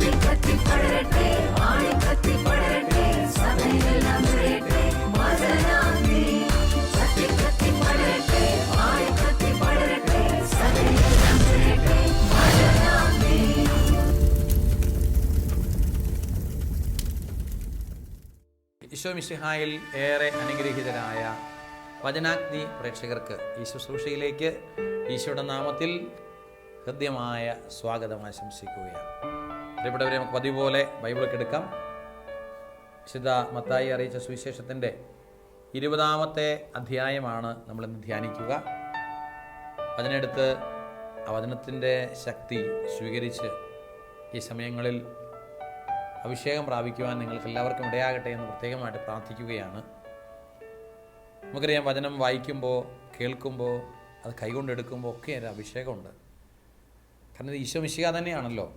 കത്തി ഈശോ മിശിഹായിൽ ഏറെ അനുഗ്രഹീതരായ വചനാഗ്നി പ്രേക്ഷകർക്ക് ഈ ശുശ്രൂഷയിലേക്ക് ഈശോയുടെ നാമത്തിൽ ഹൃദ്യമായ സ്വാഗതം ആശംസിക്കുകയാണ്. പ്രിയപ്പെട്ടവരെ നമുക്ക് പതിവ് പോലെ ബൈബിളൊക്കെ എടുക്കാം. വിശുദ്ധ മത്തായി അറിയിച്ച സുവിശേഷത്തിന്റെ ഇരുപതാമത്തെ അധ്യായമാണ് നമ്മളിന്ന് ധ്യാനിക്കുക. അതിനടുത്ത് ആ വചനത്തിന്റെ ശക്തി സ്വീകരിച്ച് ഈ സമയങ്ങളിൽ അഭിഷേകം പ്രാപിക്കുവാൻ നിങ്ങൾക്ക് എല്ലാവർക്കും ഇടയാകട്ടെ എന്ന് പ്രത്യേകമായിട്ട് പ്രാർത്ഥിക്കുകയാണ്. നമുക്കറിയാം വചനം വായിക്കുമ്പോൾ കേൾക്കുമ്പോൾ അത് കൈകൊണ്ടെടുക്കുമ്പോൾ ഒക്കെ ഒരു അഭിഷേകമുണ്ട്. കാരണം ഇത് ഈശോ മിശിക തന്നെയാണല്ലോ.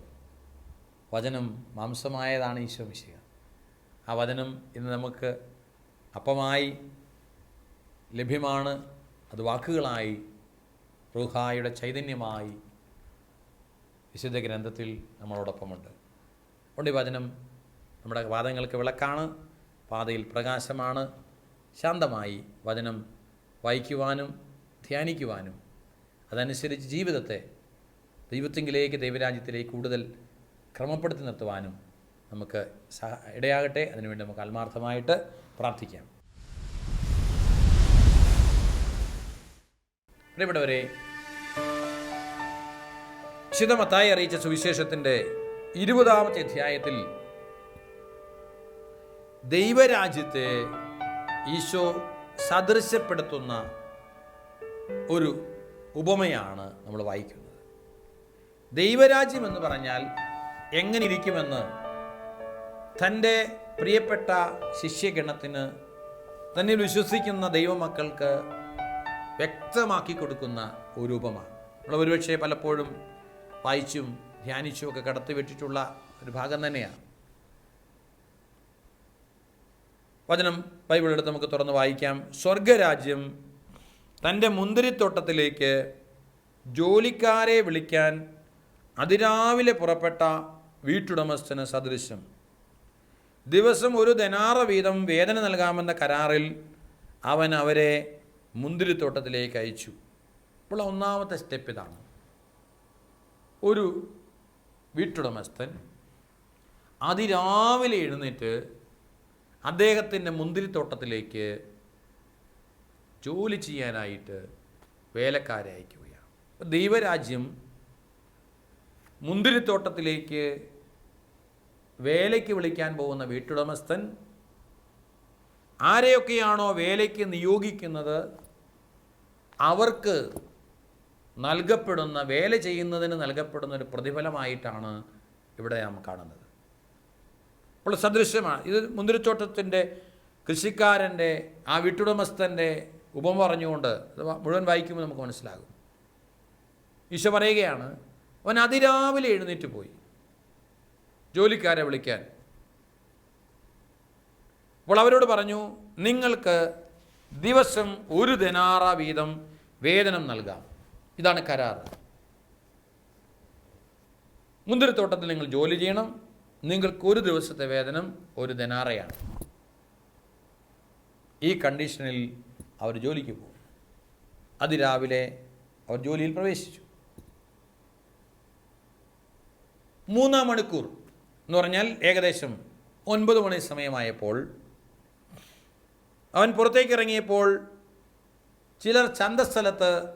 വചനം മാംസമായതാണ് ഈശോ മിശിക ആ വചനം ഇന്ന് നമുക്ക് അപ്പമായി ലഭ്യമാണ്. അത് വാക്കുകളായി റൂഹായുടെ ചൈതന്യമായി വിശുദ്ധ ഗ്രന്ഥത്തിൽ നമ്മളോടൊപ്പമുണ്ട്. അതുകൊണ്ട് ഈ വചനം. നമ്മുടെ വാദങ്ങൾക്ക് വിളക്കാണ്. പാതയിൽ പ്രകാശമാണ്. ശാന്തമായി വചനം വായിക്കുവാനും ധ്യാനിക്കുവാനും അതനുസരിച്ച് ജീവിതത്തെ ദൈവത്തിങ്കിലേക്ക് ദൈവരാജ്യത്തിലേക്ക് കൂടുതൽ ക്രമപ്പെടുത്തി നിർത്തുവാനും നമുക്ക് ഇടയാകട്ടെ. അതിനുവേണ്ടി നമുക്ക് ആത്മാർത്ഥമായിട്ട് പ്രാർത്ഥിക്കാം. പ്രിയപ്പെട്ടവരെ ശിതമത്തായി അറിയിച്ച സുവിശേഷത്തിന്റെ ഇരുപതാമത്തെ അധ്യായത്തിൽ ദൈവരാജ്യത്തെ ഈശോ സദൃശ്യപ്പെടുത്തുന്ന ഒരു ഉപമയാണ് നമ്മൾ വായിക്കുന്നത്. ദൈവരാജ്യം എന്ന് പറഞ്ഞാൽ എങ്ങനെ ഇരിക്കുമെന്ന് തന്റെ പ്രിയപ്പെട്ട ശിഷ്യഗണത്തിന് തന്നിൽ വിശ്വസിക്കുന്ന ദൈവമക്കൾക്ക് വ്യക്തമാക്കി കൊടുക്കുന്ന ഒരു രൂപമാണ്. നമ്മൾ ഒരുപക്ഷെ പലപ്പോഴും വായിച്ചും ധ്യാനിച്ചും ഒക്കെ കടത്തിവിട്ടിട്ടുള്ള ഒരു ഭാഗം തന്നെയാണ്. വചനം ബൈബിൾ എടുത്ത് നമുക്ക് തുറന്ന് വായിക്കാം. സ്വർഗരാജ്യം തന്റെ മുന്തിരിത്തോട്ടത്തിലേക്ക് ജോലിക്കാരെ വിളിക്കാൻ അതിരാവിലെ പുറപ്പെട്ട വീട്ടുടമസ്ഥന് സദൃശം ദിവസം ഒരു ധനാറ വീതം വേദന നൽകാമെന്ന കരാറിൽ അവൻ അവരെ മുന്തിരിത്തോട്ടത്തിലേക്ക് അയച്ചു. ഇപ്പോൾ ഒന്നാമത്തെ സ്റ്റെപ്പ് ഇതാണ്. ഒരു വീട്ടുടമസ്ഥൻ അതിരാവിലെ എഴുന്നേറ്റ് അദ്ദേഹത്തിന്റെ മുന്തിരിത്തോട്ടത്തിലേക്ക് ജോലി ചെയ്യാനായിട്ട് വേലക്കാരെ അയക്കുകയാണ്. ദൈവരാജ്യം മുന്തിരിത്തോട്ടത്തിലേക്ക് വേലയ്ക്ക് വിളിക്കാൻ പോകുന്ന വീട്ടുടമസ്ഥൻ ആരെയൊക്കെയാണോ വേലയ്ക്ക് നിയോഗിക്കുന്നത്? അവർക്ക് നൽകപ്പെടുന്ന വേല ചെയ്യുന്നതിന് നൽകപ്പെടുന്ന ഒരു പ്രതിഫലമായിട്ടാണ് ഇവിടെ നാം കാണുന്നത്. അപ്പോൾ സദൃശ്യമാണ്. ഇത് മുന്തിരിത്തോട്ടത്തിന്റെ കൃഷിക്കാരന്റെ ആ വീട്ടുടമസ്ഥന്റെ ഉപമ പറഞ്ഞുകൊണ്ട് മുഴുവൻ വായിക്കുമ്പോൾ നമുക്ക് മനസ്സിലാകും. ഈശോ പറയുകയാണ് അവൻ അതിരാവിലെ എഴുന്നേറ്റ് പോയി. ജോലിക്കാരെ വിളിക്കാൻ. അപ്പോൾ അവരോട് പറഞ്ഞു നിങ്ങൾക്ക് ദിവസം ഒരു ദിനാറ വീതം വേതനം നൽകാം. ഇതാണ് കരാർ. മുന്തിരിത്തോട്ടത്തിൽ നിങ്ങൾ ജോലി ചെയ്യണം. നിങ്ങൾക്ക് ഒരു ദിവസത്തെ വേതനം ഒരു ദിനാറയാണ്. ഈ കണ്ടീഷനിൽ അവർ ജോലിക്ക് പോകും. അതിരാവിലെ അവർ ജോലിയിൽ പ്രവേശിച്ചു. മൂന്നാം മണിക്കൂർ എന്ന് പറഞ്ഞാൽ ഏകദേശം ഒൻപത് മണി സമയമായപ്പോൾ അവൻ പുറത്തേക്ക് ഇറങ്ങിയപ്പോൾ ചിലർ ചന്തസ്ഥലത്ത്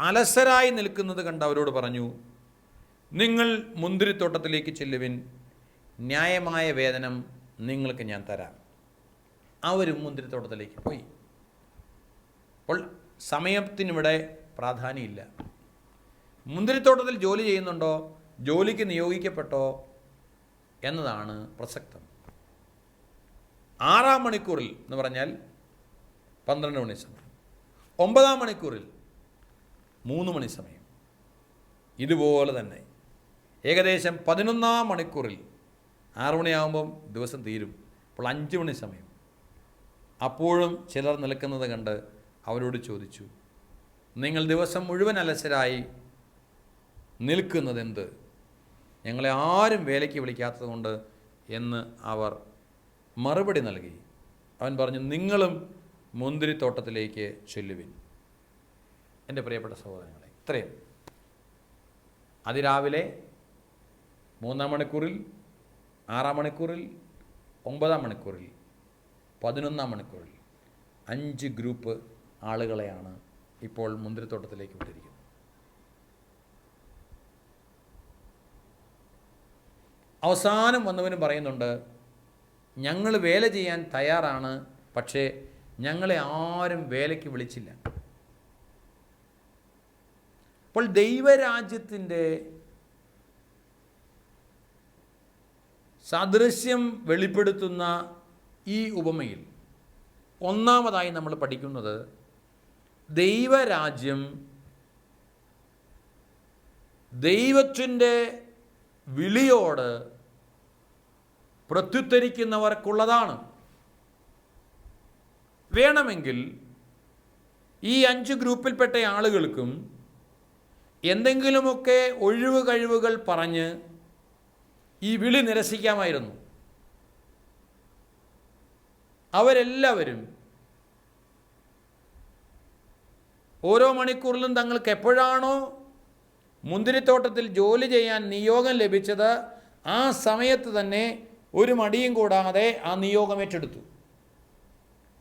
അലസരായി നിൽക്കുന്നത് കണ്ട് അവരോട് പറഞ്ഞു നിങ്ങൾ മുന്തിരിത്തോട്ടത്തിലേക്ക് ചെല്ലുവിൻ. ന്യായമായ വേതനം നിങ്ങൾക്ക് ഞാൻ തരാം. അവരും മുന്തിരിത്തോട്ടത്തിലേക്ക് പോയി. അപ്പോൾ സമയത്തിനിവിടെ പ്രാധാന്യമില്ല. മുന്തിരിത്തോട്ടത്തിൽ ജോലി ചെയ്യുന്നുണ്ടോ? ജോലിക്ക് നിയോഗിക്കപ്പെട്ടോ? എന്നതാണ് പ്രസക്തം. ആറാം മണിക്കൂറിൽ എന്ന് പറഞ്ഞാൽ പന്ത്രണ്ട് മണി സമയം. ഒമ്പതാം മണിക്കൂറിൽ മൂന്ന് മണി സമയം. ഇതുപോലെ തന്നെ ഏകദേശം പതിനൊന്നാം മണിക്കൂറിൽ ആറു മണിയാകുമ്പം ദിവസം തീരും. അപ്പോൾ അഞ്ച് മണി സമയം. അപ്പോഴും ചിലർ നിൽക്കുന്നത് കണ്ട് അവരോട് ചോദിച്ചു നിങ്ങൾ ദിവസം മുഴുവൻ അലസരായി നിൽക്കുന്നതെന്ത്? ഞങ്ങളെ ആരും വേലയ്ക്ക് വിളിക്കാത്തതുകൊണ്ട് എന്ന് അവർ മറുപടി നൽകി. അവൻ പറഞ്ഞു നിങ്ങളും മുന്തിരിത്തോട്ടത്തിലേക്ക് ചൊല്ലുവിൻ. എന്റെ പ്രിയപ്പെട്ട സഹോദരങ്ങളെ ഇത്രയും. അതിരാവിലെ മൂന്നാം മണിക്കൂറിൽ ആറാം മണിക്കൂറിൽ ഒമ്പതാം മണിക്കൂറിൽ പതിനൊന്നാം മണിക്കൂറിൽ അഞ്ച് ഗ്രൂപ്പ് ആളുകളെയാണ് ഇപ്പോൾ മുന്തിരിത്തോട്ടത്തിലേക്ക് വിട്ടിരിക്കുന്നത്. അവസാനം വന്നവനും പറയുന്നുണ്ട് ഞങ്ങൾ വേല ചെയ്യാൻ തയ്യാറാണ് പക്ഷേ ഞങ്ങളെ ആരും വേലയ്ക്ക് വിളിച്ചില്ല. അപ്പോൾ ദൈവരാജ്യത്തിന്റെ സദൃശ്യം വെളിപ്പെടുത്തുന്ന ഈ ഉപമയിൽ ഒന്നാമതായി നമ്മൾ പഠിക്കുന്നത് ദൈവരാജ്യം ദൈവത്തിന്റെ വിളിയോട് പ്രത്യുത്തരിക്കുന്നവർക്കുള്ളതാണ്. വേണമെങ്കിൽ ഈ അഞ്ച് ഗ്രൂപ്പിൽപ്പെട്ട ആളുകൾക്കും എന്തെങ്കിലുമൊക്കെ ഒഴിവ് കഴിവുകൾ പറഞ്ഞ് ഈ വിളി നിരസിക്കാമായിരുന്നു. അവരെല്ലാവരും ഓരോ മണിക്കൂറിലും തങ്ങൾക്ക് എപ്പോഴാണോ മുന്തിരിത്തോട്ടത്തിൽ ജോലി ചെയ്യാൻ നിയോഗം ലഭിച്ചത് ആ സമയത്ത് തന്നെ ഒരു മടിയും കൂടാതെ ആ നിയോഗം ഏറ്റെടുത്തു.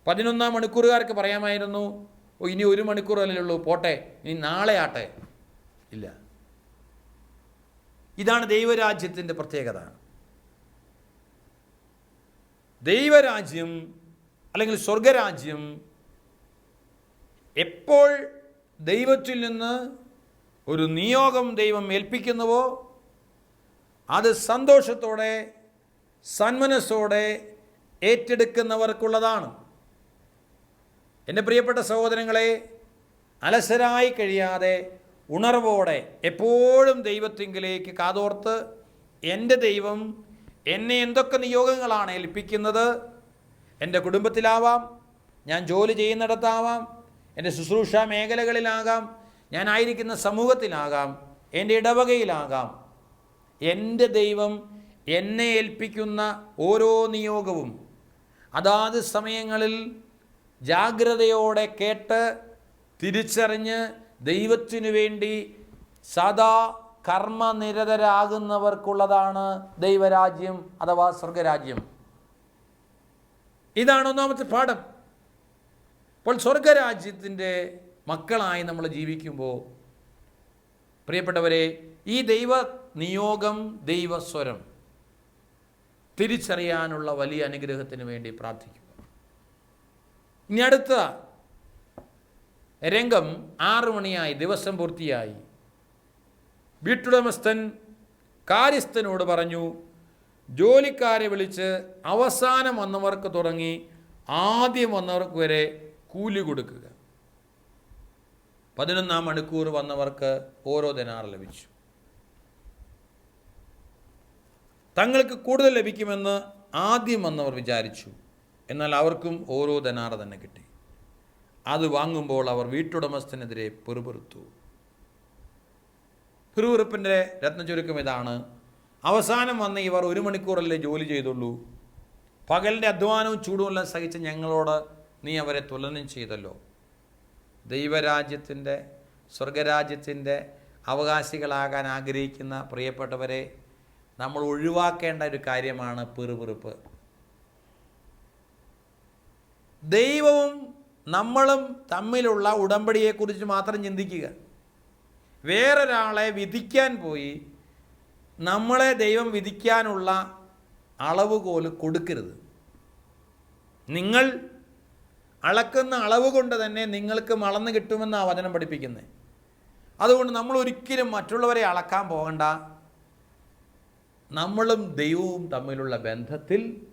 പതിനൊന്നാം മണിക്കൂറുകാർക്ക് പറയാമായിരുന്നു ഇനി ഒരു മണിക്കൂറല്ലേ ഉള്ളൂ പോട്ടെ ഇനി നാളെ ആട്ടെ. ഇല്ല. ഇതാണ് ദൈവരാജ്യത്തിന്റെ പ്രത്യേകത. ദൈവരാജ്യം അല്ലെങ്കിൽ സ്വർഗരാജ്യം എപ്പോൾ ദൈവത്തിൽ നിന്ന് ഒരു നിയോഗം ദൈവം ഏൽപ്പിക്കുന്നുവോ? അത് സന്തോഷത്തോടെ സന്മനസ്സോടെ ഏറ്റെടുക്കുന്നവർക്കുള്ളതാണ്. എന്റെ പ്രിയപ്പെട്ട സഹോദരങ്ങളെ അലസരായി കഴിയാതെ ഉണർവോടെ എപ്പോഴും ദൈവത്തിങ്കിലേക്ക് കാതോർത്ത് എന്റെ ദൈവം എന്നെ എന്തൊക്കെ നിയോഗങ്ങളാണ് ഏൽപ്പിക്കുന്നത്? എന്റെ കുടുംബത്തിലാവാം ഞാൻ ജോലി ചെയ്യുന്നിടത്താവാം എന്റെ ശുശ്രൂഷ മേഖലകളിലാകാം ഞാനായിരിക്കുന്ന സമൂഹത്തിലാകാം എന്റെ ഇടവകയിലാകാം. എന്റെ ദൈവം എന്നെ ഏൽപ്പിക്കുന്ന ഓരോ നിയോഗവും അതാത് സമയങ്ങളിൽ ജാഗ്രതയോടെ കേട്ട് തിരിച്ചറിഞ്ഞ് ദൈവത്തിനു വേണ്ടി സദാ കർമ്മനിരതരാകുന്നവർക്കുള്ളതാണ് ദൈവരാജ്യം അഥവാ സ്വർഗരാജ്യം. ഇതാണ് ഒന്നാമത്തെ പാഠം. അപ്പോൾ സ്വർഗരാജ്യത്തിന്റെ മക്കളായി നമ്മൾ ജീവിക്കുമ്പോൾ പ്രിയപ്പെട്ടവരെ ഈ ദൈവ നിയോഗം ദൈവസ്വരം തിരിച്ചറിയാനുള്ള വലിയ അനുഗ്രഹത്തിന് വേണ്ടി പ്രാർത്ഥിക്കുക ഇനി അടുത്ത രംഗം ആറു മണിയായി ദിവസം പൂർത്തിയായി. വീട്ടുടമസ്ഥൻ കാര്യസ്ഥനോട് പറഞ്ഞു ജോലിക്കാരെ വിളിച്ച് അവസാനം വന്നവർക്ക് തുടങ്ങി ആദ്യം വന്നവർക്ക് വരെ കൂലി കൊടുക്കുക. പതിനൊന്നാം മണിക്കൂർ വന്നവർക്ക് ഓരോ ദിനാർ ലഭിച്ചു. തങ്ങൾക്ക് കൂടുതൽ ലഭിക്കുമെന്ന് ആദ്യം വന്നവർ വിചാരിച്ചു. എന്നാൽ അവർക്കും ഓരോ ദിനാർ തന്നെ കിട്ടി. അത് വാങ്ങുമ്പോൾ അവർ വീട്ടുടമസ്ഥനെതിരെ പെറുപെറുത്തു. പിറുപിറുപ്പിന്റെ രത്നചുരുക്കം ഇതാണ്. അവസാനം വന്ന ഇവർ ഒരു മണിക്കൂറല്ലേ ജോലി ചെയ്തുള്ളൂ. പകലിന്റെ അധ്വാനവും ചൂടുമെല്ലാം സഹിച്ച ഞങ്ങളോട് നീ അവരെ തുലനം ചെയ്തല്ലോ. ദൈവരാജ്യത്തിന്റെ സ്വർഗരാജ്യത്തിന്റെ അവകാശികളാകാൻ ആഗ്രഹിക്കുന്ന പ്രിയപ്പെട്ടവരെ നമ്മൾ ഒഴിവാക്കേണ്ട ഒരു കാര്യമാണ് പിറുപിറുപ്പ്. ദൈവവും നമ്മളും തമ്മിലുള്ള ഉടമ്പടിയെക്കുറിച്ച് മാത്രം ചിന്തിക്കുക. വേറൊരാളെ വിധിക്കാൻ പോയി നമ്മളെ ദൈവം വിധിക്കാനുള്ള അളവുകോൽ കൊടുക്കരുത്. നിങ്ങൾ അളക്കുന്ന അളവ് കൊണ്ട് തന്നെ നിങ്ങൾക്ക് മളന്ന് കിട്ടുമെന്നാണ് വചനം പഠിപ്പിക്കുന്നത് അതുകൊണ്ട് നമ്മൾ ഒരിക്കലും മറ്റുള്ളവരെ അളക്കാൻ പോകണ്ട. നമ്മളും ദൈവവും തമ്മിലുള്ള ബന്ധത്തിൽ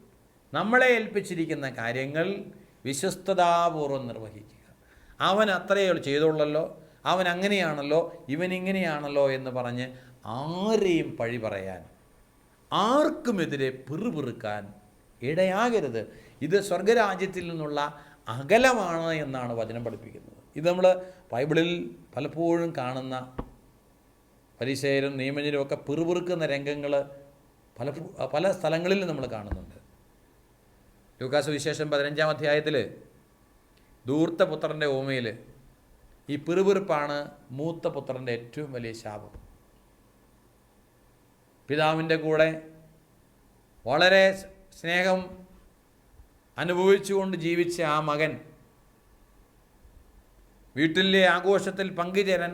നമ്മളെ ഏൽപ്പിച്ചിരിക്കുന്ന കാര്യങ്ങൾ വിശ്വസ്തതാപൂർവം നിർവഹിക്കുക. അവൻ അത്രയേ ചെയ്തോളല്ലോ. അവൻ അങ്ങനെയാണല്ലോ ഇവൻ ഇങ്ങനെയാണല്ലോ എന്ന് പറഞ്ഞ് ആരെയും പഴി പറയാൻ ആർക്കുമെതിരെ പിറുപിറുക്കാൻ ഇടയാകരുത്. ഇത് സ്വർഗരാജ്യത്തിൽ നിന്നുള്ള അകലമാണ് എന്നാണ് വചനം പഠിപ്പിക്കുന്നത്. ഇത് നമ്മൾ ബൈബിളിൽ പലപ്പോഴും കാണുന്ന പരിശേരും നിയമജനും ഒക്കെ പിറുപിറുക്കുന്ന രംഗങ്ങൾ പല പല സ്ഥലങ്ങളിൽ നമ്മൾ കാണുന്നുണ്ട്. ലൂക്കാസ് വിശേഷം പതിനഞ്ചാം അധ്യായത്തിൽ ദൂർത്ത പുത്രന്റെ ഓമയിൽ ഈ പിറുപിറുപ്പാണ് മൂത്ത പുത്രന്റെ ഏറ്റവും വലിയ ശാപം. പിതാവിന്റെ കൂടെ വളരെ സ്നേഹം അനുഭവിച്ചുകൊണ്ട് ജീവിച്ച ആ മകൻ വീട്ടിലെ ആഘോഷത്തിൽ പങ്കുചേരാൻ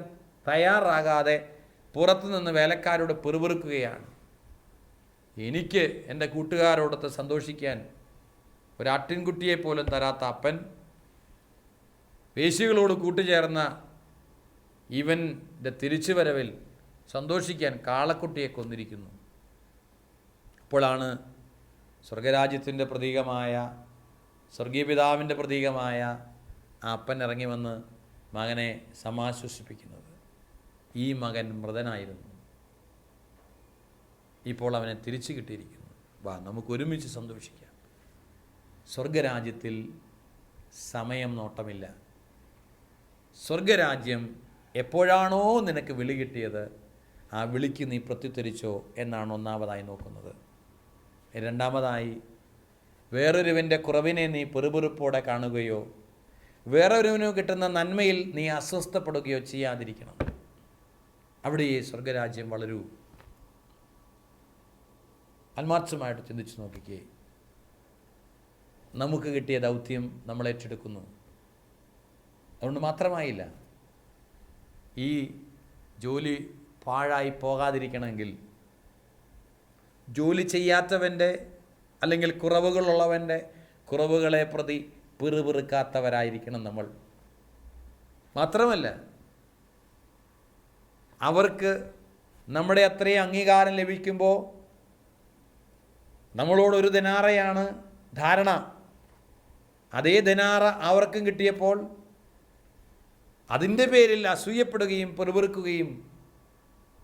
തയ്യാറാകാതെ പുറത്തുനിന്ന് വേലക്കാരോട് പിറുപിറുക്കുകയാണ്. എനിക്ക് എന്റെ കൂട്ടുകാരോടൊത്ത് സന്തോഷിക്കാൻ ഒരാട്ടിൻകുട്ടിയെ പോലും തരാത്ത അപ്പൻ വേശികളോട് കൂട്ടുചേർന്ന ഇവന്റെ തിരിച്ചുവരവിൽ സന്തോഷിക്കാൻ കാളക്കുട്ടിയെ കൊന്നിരിക്കുന്നു. അപ്പോഴാണ് സ്വർഗരാജ്യത്തിന്റെ പ്രതീകമായ സ്വർഗീയ പിതാവിന്റെ പ്രതീകമായ അപ്പൻ ഇറങ്ങി വന്ന് മകനെ സമാശ്വസിപ്പിക്കുന്നത്. ഈ മകൻ മൃതനായിരുന്നു. ഇപ്പോൾ അവനെ തിരിച്ചു കിട്ടിയിരിക്കുന്നു. വാ നമുക്ക് ഒരുമിച്ച് സന്തോഷിക്കാം. സ്വർഗരാജ്യത്തിൽ സമയം നോട്ടമില്ല. സ്വർഗരാജ്യം എപ്പോഴാണോ നിനക്ക് വിളി കിട്ടിയത് ആ വിളിക്ക് നീ പ്രത്യുത്തരിച്ചോ എന്നാണ് ഒന്നാമതായി നോക്കുന്നത്. രണ്ടാമതായി വേറൊരുവന്റെ കുറവിനെ നീ പെറുപെറുപ്പോടെ കാണുകയോ വേറൊരുവിനു കിട്ടുന്ന നന്മയിൽ നീ അസ്വസ്ഥപ്പെടുകയോ ചെയ്യാതിരിക്കണം. അവിടെ ഈ സ്വർഗരാജ്യം വളരൂ. ആത്മാർത്ഥമായിട്ട് ചിന്തിച്ചു നോക്കിക്കേ. നമുക്ക് കിട്ടിയ ദൗത്യം നമ്മൾ ഏറ്റെടുക്കുന്നു. അതുകൊണ്ട് മാത്രമായില്ല. ഈ ജോലി പാഴായി പോകാതിരിക്കണമെങ്കിൽ ജോലി ചെയ്യാത്തവന്റെ അല്ലെങ്കിൽ കുറവുകളുള്ളവന്റെ കുറവുകളെ പ്രതി പിറുപിറുക്കാത്തവരായിരിക്കണം നമ്മൾ. മാത്രമല്ല അവർക്ക് നമ്മുടെ അത്രയും അംഗീകാരം ലഭിക്കുമ്പോൾ നമ്മളോട് ഒരു ദിനാറയാണ് ധാരണ. അതേ ദിനാറ അവർക്കും കിട്ടിയപ്പോൾ അതിന്റെ പേരിൽ അസൂയപ്പെടുകയും പെറുപെറുക്കുകയും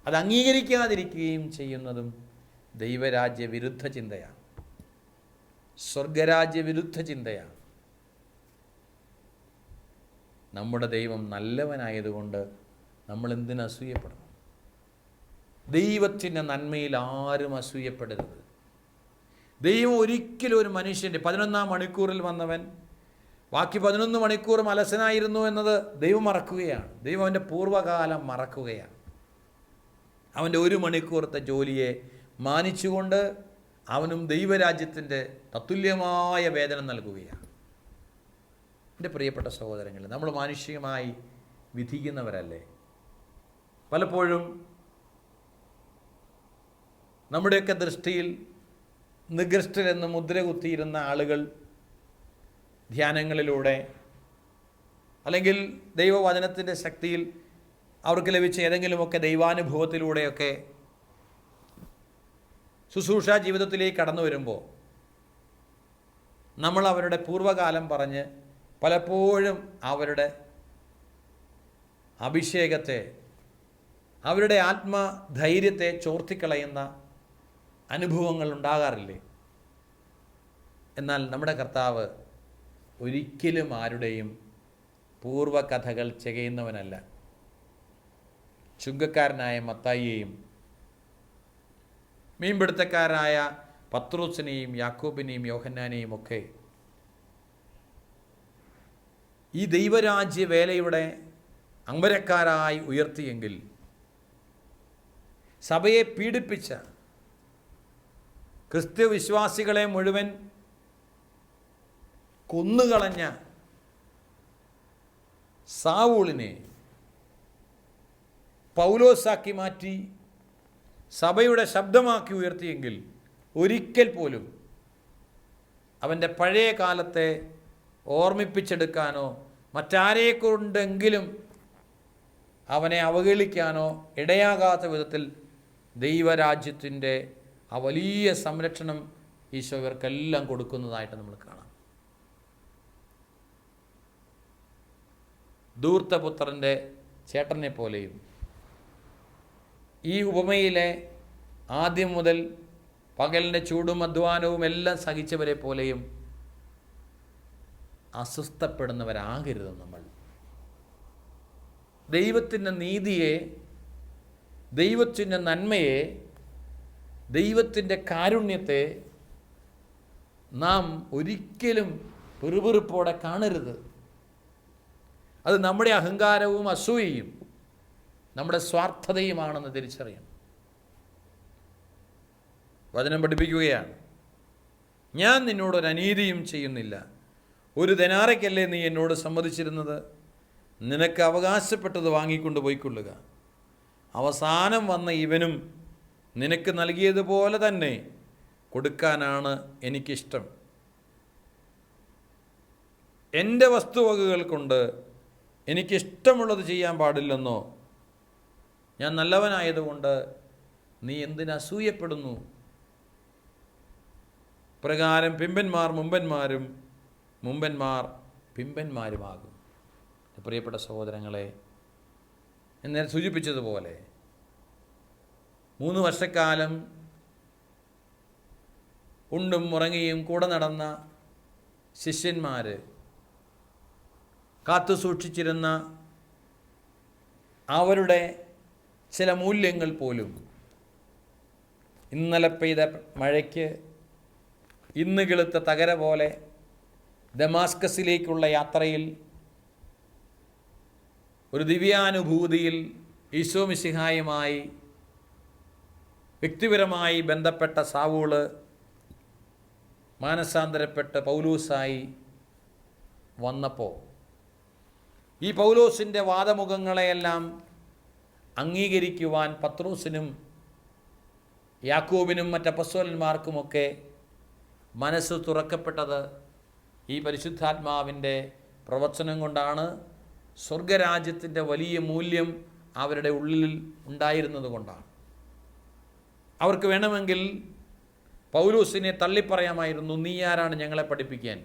അത് അംഗീകരിക്കാതിരിക്കുകയും ചെയ്യുന്നതും ദൈവരാജ്യ വിരുദ്ധ ചിന്തയാണ്. സ്വർഗരാജ്യ വിരുദ്ധ ചിന്തയാണ് നമ്മുടെ ദൈവം നല്ലവനായതുകൊണ്ട് നമ്മൾ എന്തിനു അസൂയപ്പെടണം ദൈവത്തിന്റെ നന്മയിൽ ആരും അസൂയപ്പെടരുത്. ദൈവം ഒരിക്കലും ഒരു മനുഷ്യന്റെ പതിനൊന്നാം മണിക്കൂറിൽ വന്നവൻ ബാക്കി പതിനൊന്ന് മണിക്കൂറും അലസനായിരുന്നു എന്നത് ദൈവം മറക്കുകയാണ്. ദൈവം അവന്റെ പൂർവകാലം മറക്കുകയാണ്. അവന്റെ ഒരു മണിക്കൂറത്തെ ജോലിയെ മാനിച്ചുകൊണ്ട് അവനും ദൈവരാജ്യത്തിന്റെ തത്തുല്യമായ വേതനം നൽകുകയാണ്. എന്റെ പ്രിയപ്പെട്ട സഹോദരങ്ങൾ നമ്മൾ മാനുഷികമായി വിധിക്കുന്നവരല്ലേ? പലപ്പോഴും നമ്മുടെയൊക്കെ ദൃഷ്ടിയിൽ നികൃഷ്ടരെന്ന് മുദ്ര കുത്തിയിരുന്ന ആളുകൾ ധ്യാനങ്ങളിലൂടെ അല്ലെങ്കിൽ ദൈവവചനത്തിന്റെ ശക്തിയിൽ അവർക്ക് ലഭിച്ച ഏതെങ്കിലുമൊക്കെ ദൈവാനുഭവത്തിലൂടെയൊക്കെ ശുശ്രൂഷ ജീവിതത്തിലേക്ക് കടന്നു വരുമ്പോൾ നമ്മൾ അവരുടെ പൂർവകാലം പറഞ്ഞ് പലപ്പോഴും അവരുടെ അഭിഷേകത്തെ അവരുടെ ആത്മധൈര്യത്തെ ചോർത്തിക്കളയുന്ന അനുഭവങ്ങൾ ഉണ്ടാകാറില്ലേ? എന്നാൽ നമ്മുടെ കർത്താവ് ഒരിക്കലും ആരുടെയും പൂർവകഥകൾ ചെയ്യുന്നവനല്ല ചുങ്കക്കാരനായ മത്തായിയെയും മീൻപിടുത്തക്കാരായ പത്രൂസിനെയും യാക്കോബിനെയും യോഹന്നാനെയും ഒക്കെ ഈ ദൈവരാജ്യ വേലയുടെ അമ്പരക്കാരായി ഉയർത്തിയെങ്കിൽ സഭയെ പീഡിപ്പിച്ച ക്രിസ്ത്യ വിശ്വാസികളെ മുഴുവൻ കൊന്നുകളഞ്ഞ സാവൂളിനെ പൗലോസാക്കി മാറ്റി സഭയുടെ ശബ്ദമാക്കി ഉയർത്തിയെങ്കിൽ ഒരിക്കൽ പോലും അവന്റെ പഴയ കാലത്തെ ഓർമ്മിപ്പിച്ചെടുക്കാനോ മറ്റാരെ കൊണ്ടെങ്കിലും അവനെ അവഹേളിക്കാനോ ഇടയാകാത്ത വിധത്തിൽ ദൈവരാജ്യത്തിന്റെ ആ വലിയ സംരക്ഷണം ഈശോ ഇവർക്കെല്ലാം കൊടുക്കുന്നതായിട്ട് നമ്മൾ കാണാം. ധൂർത്തപുത്രന്റെ ചേട്ടനെ പോലെയും ഈ ഉപമയിലെ ആദ്യം മുതൽ പകലിന്റെ ചൂടും അധ്വാനവും എല്ലാം സഹിച്ചവരെ പോലെയും അസ്വസ്ഥപ്പെടുന്നവരാകരുത് നമ്മൾ. ദൈവത്തിന്റെ നീതിയെ ദൈവത്തിന്റെ നന്മയെ ദൈവത്തിന്റെ കാരുണ്യത്തെ നാം ഒരിക്കലും പെറുപെറുപ്പോടെ കാണരുത്. അത് നമ്മുടെ അഹങ്കാരവും അസൂയയും നമ്മുടെ സ്വാർത്ഥതയുമാണെന്ന് തിരിച്ചറിയണം. വചനം പഠിപ്പിക്കുകയാണ്. ഞാൻ നിന്നോടൊരു അനീതിയും ചെയ്യുന്നില്ല. ഒരു ധനാറയ്ക്കല്ലേ നീ എന്നോട് സമ്മതിച്ചിരുന്നത്? നിനക്ക് അവകാശപ്പെട്ടത് വാങ്ങിക്കൊണ്ട് പോയിക്കൊള്ളുക. അവസാനം വന്ന ഇവനും നിനക്ക് നൽകിയതുപോലെ തന്നെ കൊടുക്കാനാണ് എനിക്കിഷ്ടം. എന്റെ വസ്തുവകകൾ കൊണ്ട് എനിക്കിഷ്ടമുള്ളത് ചെയ്യാൻ പാടില്ലെന്നോ? ഞാൻ നല്ലവനായതുകൊണ്ട് നീ എന്തിനസൂയപ്പെടുന്നു പ്രകാരം പിമ്പന്മാർ മുമ്പന്മാരും മുമ്പന്മാർ പിമ്പന്മാരുമാകും. പ്രിയപ്പെട്ട സഹോദരങ്ങളെ എന്നെ സൂചിപ്പിച്ചതുപോലെ മൂന്ന് വർഷക്കാലം ഉണ്ടും ഉറങ്ങിയും കൂടെ നടന്ന ശിഷ്യന്മാർ കാത്തു സൂക്ഷിച്ചിരുന്ന അവരുടെ ചില മൂല്യങ്ങൾ പോലും. ഇന്നലെ പെയ്ത മഴയ്ക്ക് ഇന്ന് കിളുത്ത തകര പോലെ ദമാസ്കസിലേക്കുള്ള യാത്രയിൽ ഒരു ദിവ്യാനുഭൂതിയിൽ ഈശോ മിശിഹായുമായി വ്യക്തിപരമായി ബന്ധപ്പെട്ട സാവൂൾ മാനസാന്തരപ്പെട്ട് പൗലൂസായി വന്നപ്പോൾ. ഈ പൗലോസിന്റെ വാദമുഖങ്ങളെയെല്ലാം അംഗീകരിക്കുവാൻ പത്രൂസിനും യാക്കോബിനും മറ്റപ്പസ്വലന്മാർക്കുമൊക്കെ മനസ്സ് തുറക്കപ്പെട്ടത് ഈ പരിശുദ്ധാത്മാവിന്റെ പ്രവചനം കൊണ്ടാണ്. സ്വർഗരാജ്യത്തിന്റെ വലിയ മൂല്യം അവരുടെ ഉള്ളിൽ ഉണ്ടായിരുന്നത് കൊണ്ടാണ്. അവർക്ക് വേണമെങ്കിൽ പൗലൂസിനെ തള്ളിപ്പറയാമായിരുന്നു നീ ആരാണ് ഞങ്ങളെ പഠിപ്പിക്കാൻ?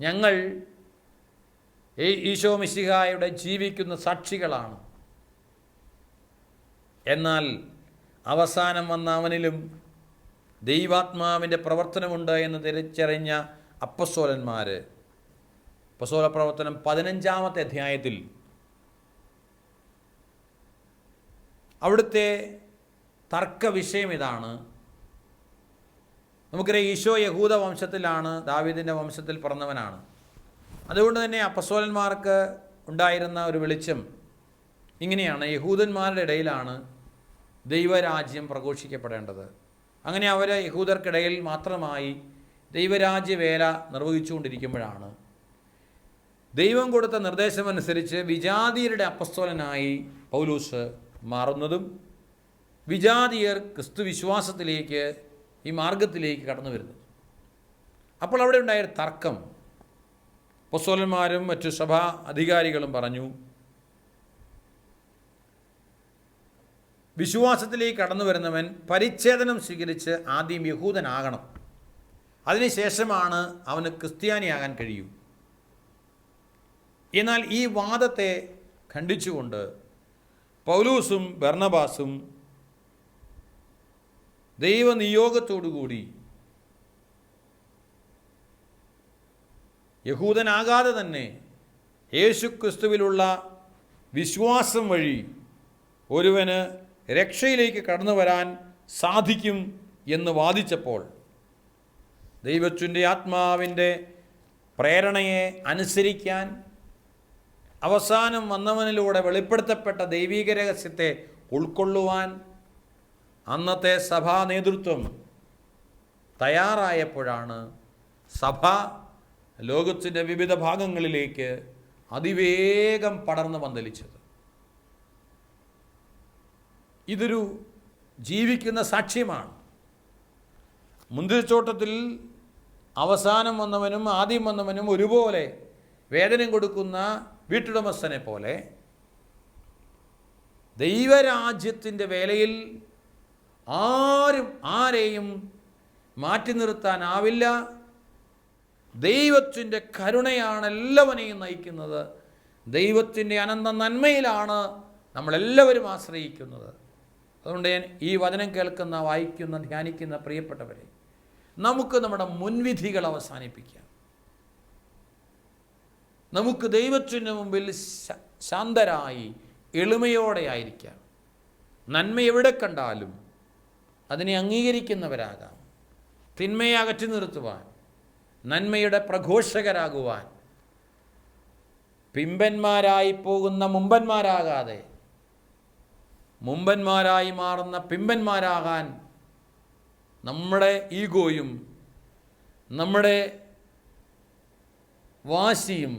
ഞങ്ങൾ ഈ ഈശോ മിശിഹായുടെ ജീവിക്കുന്ന സാക്ഷികളാണ്. എന്നാൽ അവസാനം വന്ന അവനിലും ദൈവാത്മാവിന്റെ പ്രവർത്തനമുണ്ട് എന്ന് തിരിച്ചറിഞ്ഞ അപ്പസോലന്മാർ അപ്പസോല പ്രവർത്തനം പതിനഞ്ചാമത്തെ അധ്യായത്തിൽ അവിടുത്തെ തർക്ക വിഷയം ഇതാണ്. നമുക്കറിയാം ഈശോ യഹൂദ വംശത്തിലാണ് ദാവീദിന്റെ വംശത്തിൽ പിറന്നവനാണ്. അതുകൊണ്ട് തന്നെ അപ്പസോലന്മാർക്ക് ഉണ്ടായിരുന്ന ഒരു വെളിച്ചം ഇങ്ങനെയാണ്. യഹൂദന്മാരുടെ ഇടയിലാണ് ദൈവരാജ്യം പ്രഘോഷിക്കപ്പെടേണ്ടത്. അങ്ങനെ അവർ യഹൂദർക്കിടയിൽ മാത്രമായി ദൈവരാജ്യ വേല നിർവഹിച്ചുകൊണ്ടിരിക്കുമ്പോഴാണ് ദൈവം കൊടുത്ത നിർദ്ദേശമനുസരിച്ച് വിജാതിയരുടെ അപ്പസ്തോലനായി പൗലൂസ് മാറുന്നതും വിജാതിയർ ക്രിസ്തു വിശ്വാസത്തിലേക്ക് ഈ മാർഗത്തിലേക്ക് കടന്നു വരുന്നത്. അപ്പോൾ അവിടെ ഉണ്ടായൊരു തർക്കം അപ്പസ്തോലന്മാരും മറ്റു സഭാ അധികാരികളും പറഞ്ഞു വിശ്വാസത്തിലേക്ക് കടന്നു വരുന്നവൻ പരിച്ഛേദനം സ്വീകരിച്ച് ആദ്യം യഹൂദനാകണം. അതിനുശേഷമാണ് അവന് ക്രിസ്ത്യാനിയാകാൻ കഴിയൂ. എന്നാൽ ഈ വാദത്തെ ഖണ്ഡിച്ചുകൊണ്ട് പൗലൂസും ബർണബാസും ദൈവനിയോഗത്തോടുകൂടി യഹൂദനാകാതെ തന്നെ യേശു ക്രിസ്തുവിലുള്ള വിശ്വാസം വഴി ഒരുവന് രക്ഷയിലേക്ക് കടന്നു വരാൻ സാധിക്കും എന്ന് വാദിച്ചപ്പോൾ ദൈവത്തിന്റെ ആത്മാവിന്റെ പ്രേരണയെ അനുസരിക്കാൻ അവസാനം വന്നവനിലൂടെ വെളിപ്പെടുത്തപ്പെട്ട ദൈവീക രഹസ്യത്തെ ഉൾക്കൊള്ളുവാൻ അന്നത്തെ സഭാ നേതൃത്വം തയ്യാറായപ്പോഴാണ് സഭ ലോകത്തിന്റെ വിവിധ ഭാഗങ്ങളിലേക്ക് അതിവേഗം പടർന്നു പന്തലിച്ചത്. ഇതൊരു ജീവിക്കുന്ന സാക്ഷ്യമാണ്. മുന്തിരിത്തോട്ടത്തിൽ അവസാനം വന്നവനും ആദ്യം വന്നവനും ഒരുപോലെ വേതനം കൊടുക്കുന്ന വീട്ടുടമസ്ഥനെ പോലെ ദൈവരാജ്യത്തിന്റെ വേലയിൽ ആരും ആരെയും മാറ്റി നിർത്താനാവില്ല. ദൈവത്തിന്റെ കരുണയാണ് എല്ലാവനെയും നയിക്കുന്നത് ദൈവത്തിന്റെ അനന്ത നന്മയിലാണ് നമ്മളെല്ലാവരും ആശ്രയിക്കുന്നത്. അതുകൊണ്ട് ഈ വചനം കേൾക്കുന്ന വായിക്കുന്ന ധ്യാനിക്കുന്ന പ്രിയപ്പെട്ടവരെ നമുക്ക് നമ്മുടെ മുൻവിധികൾ അവസാനിപ്പിക്കാം. നമുക്ക് ദൈവത്തിന്റെ മുമ്പിൽ ശാന്തരായി എളിമയോടെ ആയിരിക്കാം. നന്മ എവിടെ കണ്ടാലും അതിനെ അംഗീകരിക്കുന്നവരാകാം. തിന്മയെ അകറ്റി നിർത്തുവാൻ നന്മയുടെ പ്രഘോഷകരാകുവാൻ. പിമ്പന്മാരായി പോകുന്ന മുമ്പന്മാരാകാതെ മുമ്പന്മാരായി മാറുന്ന പിമ്പന്മാരാകാൻ നമ്മുടെ ഈഗോയും നമ്മുടെ വാശിയും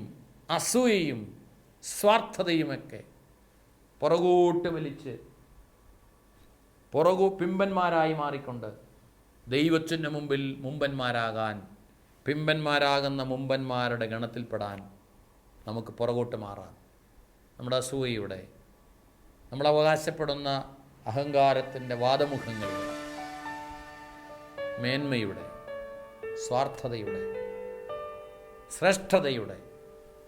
അസൂയയും സ്വാർത്ഥതയുമൊക്കെ പുറകോട്ട് വലിച്ച് പുറകു പിമ്പന്മാരായി മാറിക്കൊണ്ട് ദൈവത്തിന്റെ മുമ്പിൽ മുമ്പന്മാരാകാൻ പിമ്പന്മാരാകുന്ന മുമ്പന്മാരുടെ ഗണത്തിൽപ്പെടാൻ നമുക്ക് പുറകോട്ട് മാറാം. നമ്മുടെ അസൂയയുടെ നമ്മൾ അവകാശപ്പെടുന്ന അഹങ്കാരത്തിന്റെ വാദമുഖങ്ങളുടെ മേന്മയുടെ സ്വാർത്ഥതയുടെ ശ്രേഷ്ഠതയുടെ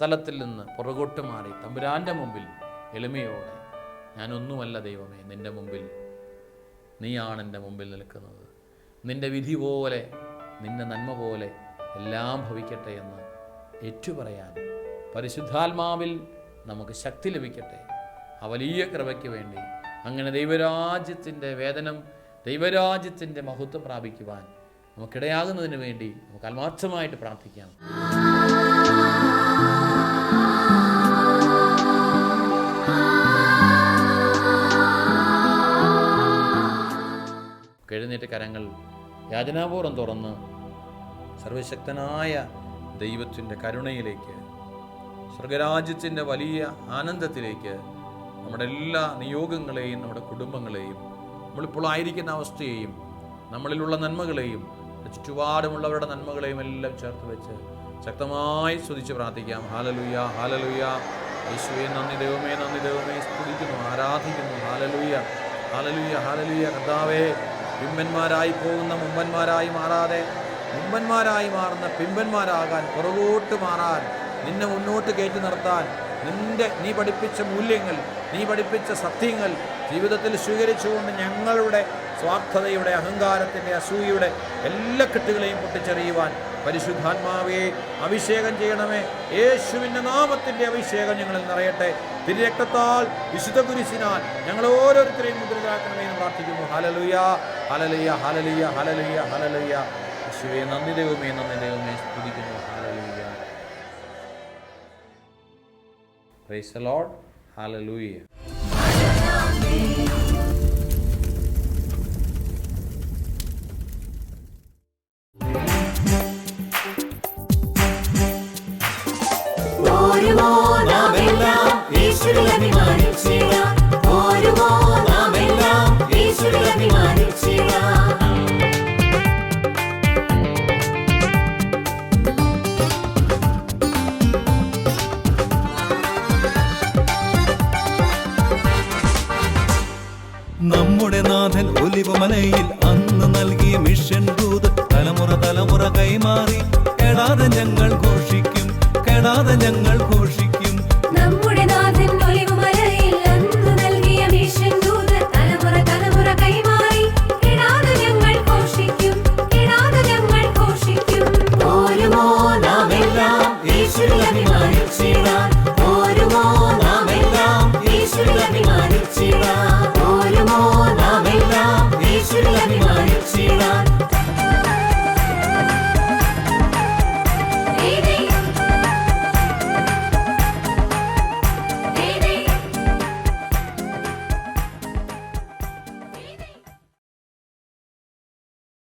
തലത്തിൽ നിന്ന് പുറകോട്ട് മാറി. തമ്പുരാന്റെ മുമ്പിൽ എളിമയോടെ ഞാനൊന്നുമല്ല ദൈവമേ നിന്റെ മുമ്പിൽ നീയാണ് എന്റെ മുമ്പിൽ നിൽക്കുന്നത്. നിന്റെ വിധി പോലെ നിന്റെ നന്മ പോലെ എല്ലാം ഭവിക്കട്ടെ എന്ന് ഏറ്റുപറയാൻ പരിശുദ്ധാത്മാവിൽ നമുക്ക് ശക്തി ലഭിക്കട്ടെ. ആ വലിയ കൃപയ്ക്ക് വേണ്ടി അങ്ങനെ ദൈവരാജ്യത്തിന്റെ വേദനം ദൈവരാജ്യത്തിന്റെ മഹത്വം പ്രാപിക്കുവാൻ നമുക്കിടയാകുന്നതിന് വേണ്ടി നമുക്ക് ആത്മാർത്ഥമായിട്ട് പ്രാർത്ഥിക്കാം. എഴുന്നേറ്റ് കരങ്ങൾ യാചനാപൂർവം തുറന്ന് സർവശക്തനായ ദൈവത്തിന്റെ കരുണയിലേക്ക് സ്വർഗരാജ്യത്തിന്റെ വലിയ ആനന്ദത്തിലേക്ക് നമ്മുടെ എല്ലാ നിയോഗങ്ങളെയും നമ്മുടെ കുടുംബങ്ങളെയും നമ്മളിപ്പോൾ ആയിരിക്കുന്ന അവസ്ഥയെയും നമ്മളിലുള്ള നന്മകളെയും ചുറ്റുപാടുമുള്ളവരുടെ നന്മകളെയും എല്ലാം ചേർത്ത് വെച്ച് ശക്തമായി സ്തുതിച്ച് പ്രാർത്ഥിക്കാം. ഹാലലുയ ഹാലലുയ. യേശുവെ നന്ദി ദൈവമേ നന്ദി ദൈവമേ. സ്തുതിക്കുന്നു ആരാധിക്കുന്നു. ഹാലലുയ ഹാലലുയ ഹാലലുയ. കർത്താവേ പിമ്പന്മാരായി പോകുന്ന മുമ്പന്മാരായി മാറാതെ മുമ്പന്മാരായി മാറുന്ന പിമ്പന്മാരാകാൻ പുറകോട്ട് മാറാൻ നിന്നെ മുന്നോട്ട് കയറ്റി നിർത്താൻ നിന്റെ നീ പഠിപ്പിച്ച മൂല്യങ്ങൾ നീ പഠിപ്പിച്ച സത്യങ്ങൾ ജീവിതത്തിൽ സ്വീകരിച്ചുകൊണ്ട് ഞങ്ങളുടെ സ്വാർത്ഥതയുടെ അഹങ്കാരത്തിന്റെ അസൂയയുടെ എല്ലാ കെട്ടുകളെയും പൊട്ടിച്ചെറിയുവാൻ പരിശുദ്ധാത്മാവെ അഭിഷേകം ചെയ്യണമേ. യേശുവിന്റെ നാമത്തിന്റെ അഭിഷേകം ഞങ്ങളിൽ നിറയട്ടെ. തിരുരക്തത്താൽ വിശുദ്ധ കുരിശിനാൽ ഞങ്ങൾ ഓരോരുത്തരെയും മുദ്രരാക്കണമേ എന്ന് പ്രാർത്ഥിക്കുന്നു. ഹലലുയ ഹലലുയ ഹലലുയ ഹലലുയ ഹലലുയ യേശുവെ നന്ദി ദൈവമേ നന്ദി ദൈവമേ സ്തുതിക്കുന്നു. ഹാലലൂയ പ്രൈസ് ദി ലോർഡ് അന്ന് നൽകിയ മിഷൻ ദൂത് തലമുറ തലമുറ കൈമാറി. കെടാതെ ഞങ്ങൾ ഘോഷിക്കും കെടാതെ ഞങ്ങൾ ഘോഷിക്കും.